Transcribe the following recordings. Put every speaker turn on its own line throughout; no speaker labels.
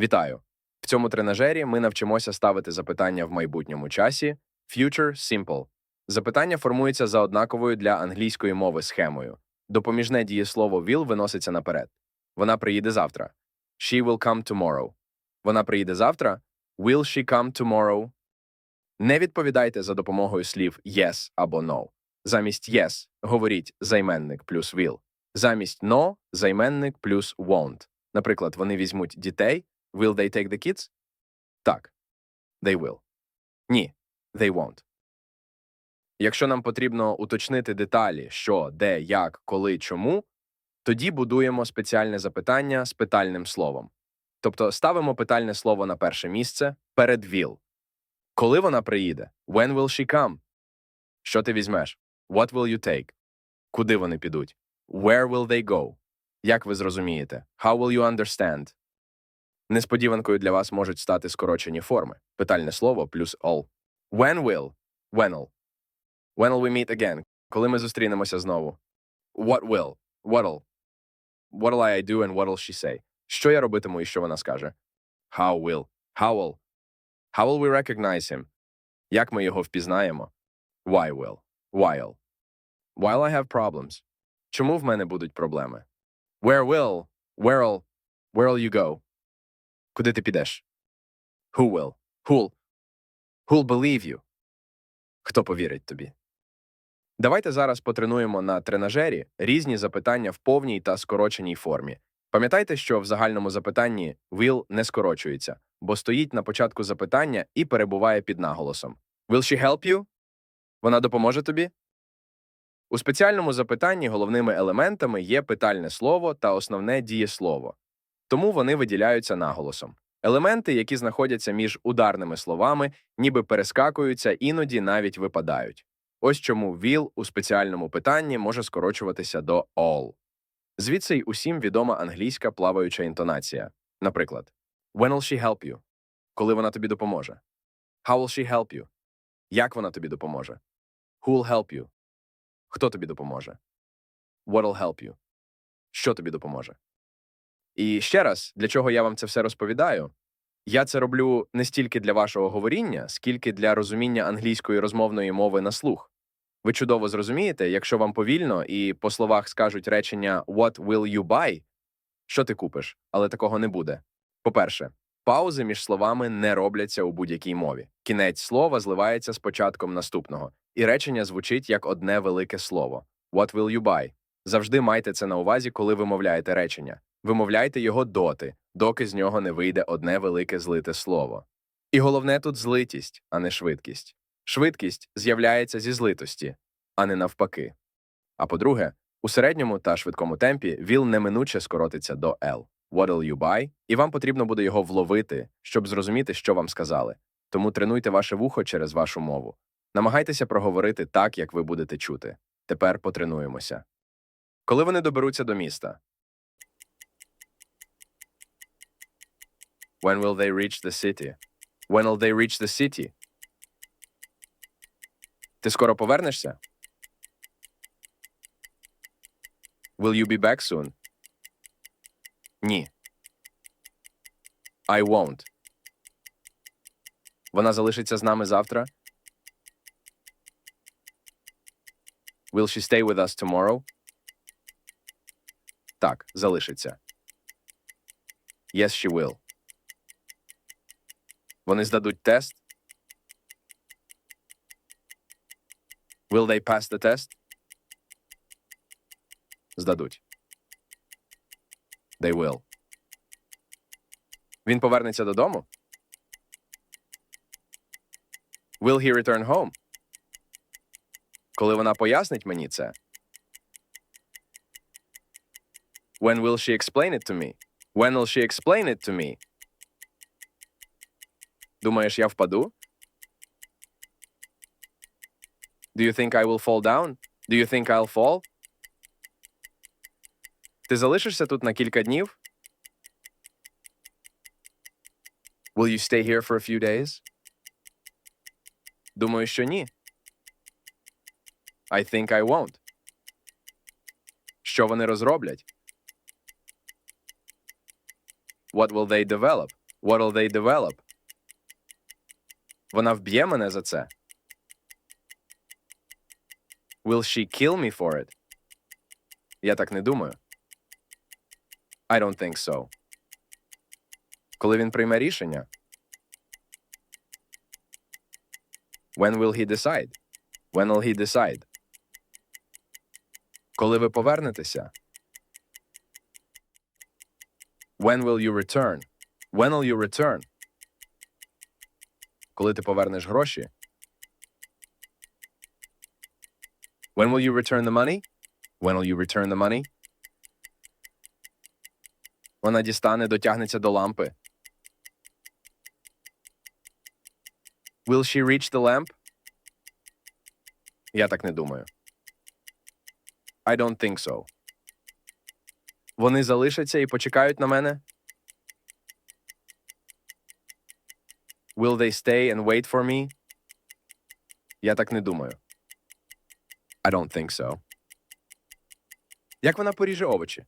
Вітаю! В цьому тренажері ми навчимося ставити запитання в майбутньому часі Future Simple. Запитання формується за однаковою для англійської мови схемою. Допоміжне дієслово will виноситься наперед. Вона приїде завтра. She will come tomorrow. Вона приїде завтра. Will she come tomorrow? Не відповідайте за допомогою слів yes або no. Замість yes говоріть займенник плюс will. Замість no займенник плюс won't. Наприклад, вони візьмуть дітей. Will they take the kids? Так. They will. Ні. They won't. Якщо нам потрібно уточнити деталі, що, де, як, коли, чому, тоді будуємо спеціальне запитання з питальним словом. Тобто ставимо питальне слово на перше місце перед will. Коли вона приїде? When will she come? Що ти візьмеш? What will you take? Куди вони підуть? Where will they go? Як ви зрозумієте? How will you understand? Несподіванкою для вас можуть стати скорочені форми. Питальне слово плюс all. When will? When'll. When'll we meet again? Коли ми зустрінемося знову? What will? What'll. What'll I do and what'll she say? Що я робитиму і що вона скаже? How will? How will? How will we recognize him? Як ми його впізнаємо? Why will? While. While I have problems. Чому в мене будуть проблеми? Where will? Where'll? Where'll you go? Куди ти підеш? Who will? Who'll? Who'll believe you? Хто повірить тобі? Давайте зараз потренуємо на тренажері різні запитання в повній та скороченій формі. Пам'ятайте, що в загальному запитанні will не скорочується, бо стоїть на початку запитання і перебуває під наголосом. Will she help you? Вона допоможе тобі? У спеціальному запитанні головними елементами є питальне слово та основне дієслово. Тому вони виділяються наголосом. Елементи, які знаходяться між ударними словами, ніби перескакуються, іноді навіть випадають. Ось чому will у спеціальному питанні може скорочуватися до all. Звідси й усім відома англійська плаваюча інтонація. Наприклад, When will she help you? Коли вона тобі допоможе? How will she help you? Як вона тобі допоможе? Who will help you? Хто тобі допоможе? What will help you? Що тобі допоможе? І ще раз, для чого я вам це все розповідаю? Я це роблю не стільки для вашого говоріння, скільки для розуміння англійської розмовної мови на слух. Ви чудово зрозумієте, якщо вам повільно і по словах скажуть речення What will you buy? Що ти купиш? Але такого не буде. По-перше, паузи між словами не робляться у будь-якій мові. Кінець слова зливається з початком наступного, і речення звучить як одне велике слово. What will you buy? Завжди майте це на увазі, коли вимовляєте речення. Вимовляйте його доти, доки з нього не вийде одне велике злите слово. І головне тут злитість, а не швидкість. Швидкість з'являється зі злитості, а не навпаки. А по-друге, у середньому та швидкому темпі ВІЛ неминуче скоротиться до L. What'll you buy? І вам потрібно буде його вловити, щоб зрозуміти, що вам сказали. Тому тренуйте ваше вухо через вашу мову. Намагайтеся проговорити так, як ви будете чути. Тепер потренуємося. Коли вони доберуться до міста? When will they reach the city? When will they reach the city? Ти скоро повернешся? Will you be back soon? Ні. I won't. Вона залишиться з нами завтра? Will she stay with us tomorrow? Так, залишиться. Yes, she will. Вони здадуть тест? Will they pass the test? Здадуть. They will. Він повернеться додому? Will he return home? Коли вона пояснить мені це? When will she explain it to me? When will she explain it to me? Думаєш, я впаду? Do you think I will fall down? Do you think I'll fall? Ти залишишся тут на кілька днів? Will you stay here for a few days? Думаю, що ні. I think I won't. Що вони розроблять? What will they develop? What'll they develop? Вона вб'є мене за це. Will she kill me for it? Я так не думаю. I don't think so. Коли він прийме рішення? When will he decide? When will he decide? Коли ви повернетеся? When will you return? When will you return? Коли ти повернеш гроші? When will you return the money? When will you return the money? Вона дістане, дотягнеться до лампи. Will she reach the lamp? Я так не думаю. I don't think so. Вони залишаться і почекають на мене? Will they stay and wait for me? Я так не думаю. I don't think so. Як вона поріже овочі?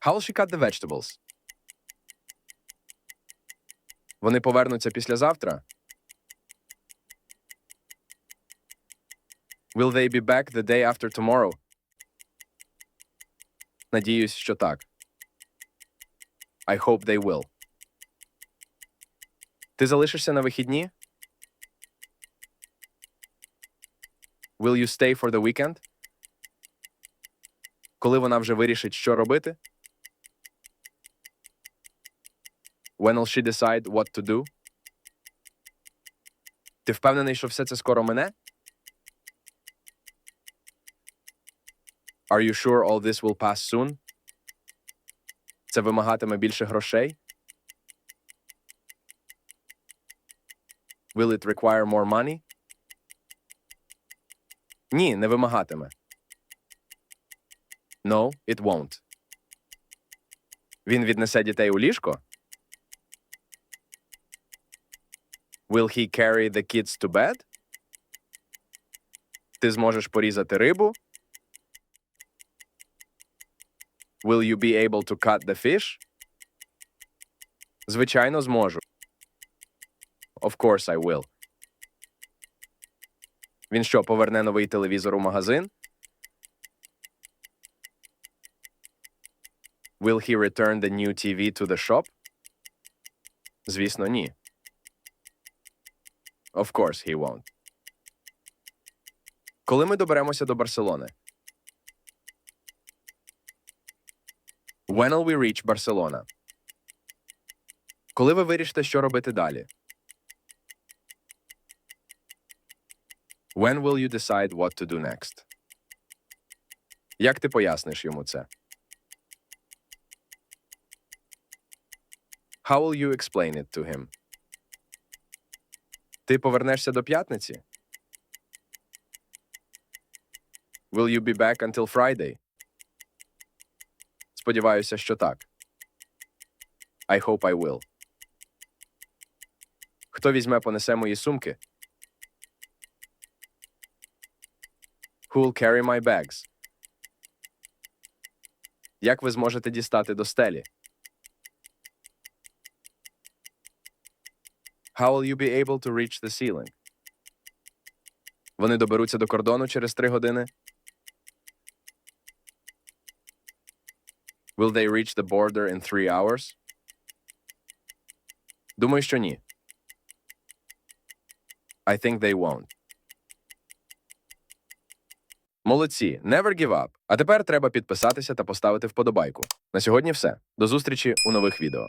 How will she cut the vegetables? Вони повернуться післязавтра? Will they be back the day after tomorrow? Надіюсь, що так. I hope they will. Ти залишишся на вихідні? Will you stay for the weekend? Коли вона вже вирішить, що робити? When will she decide what to do? Ти впевнений, що все це скоро мине? Are you sure all this will pass soon? Це вимагатиме більше грошей? Will it require more money? Ні, не вимагатиме. No, it won't. Він віднесе дітей у ліжко? Will he carry the kids to bed? Ти зможеш порізати рибу? Will you be able to cut the fish? Звичайно, зможу. Of course I will. Він що, поверне новий телевізор у магазин? Will he return the new TV to the shop? Звісно, ні. Of course he won't. Коли ми доберемося до Барселони? When will we reach Barcelona? Коли ви вирішите, що робити далі? When will you decide what to do next? Як ти поясниш йому це? How will you explain it to him? Ти повернешся до п'ятниці? Will you be back until Friday? Сподіваюся, що так. I hope I will. Хто візьме понесе мої сумки? Who will carry my bags? Як ви зможете дістати до стелі? How will you be able to reach the ceiling? Вони доберуться до кордону через три години. Will they reach the border in three hours? Думаю, що ні. I think they won't. Молодці, never give up. А тепер треба підписатися та поставити вподобайку. На сьогодні все. До зустрічі у нових відео.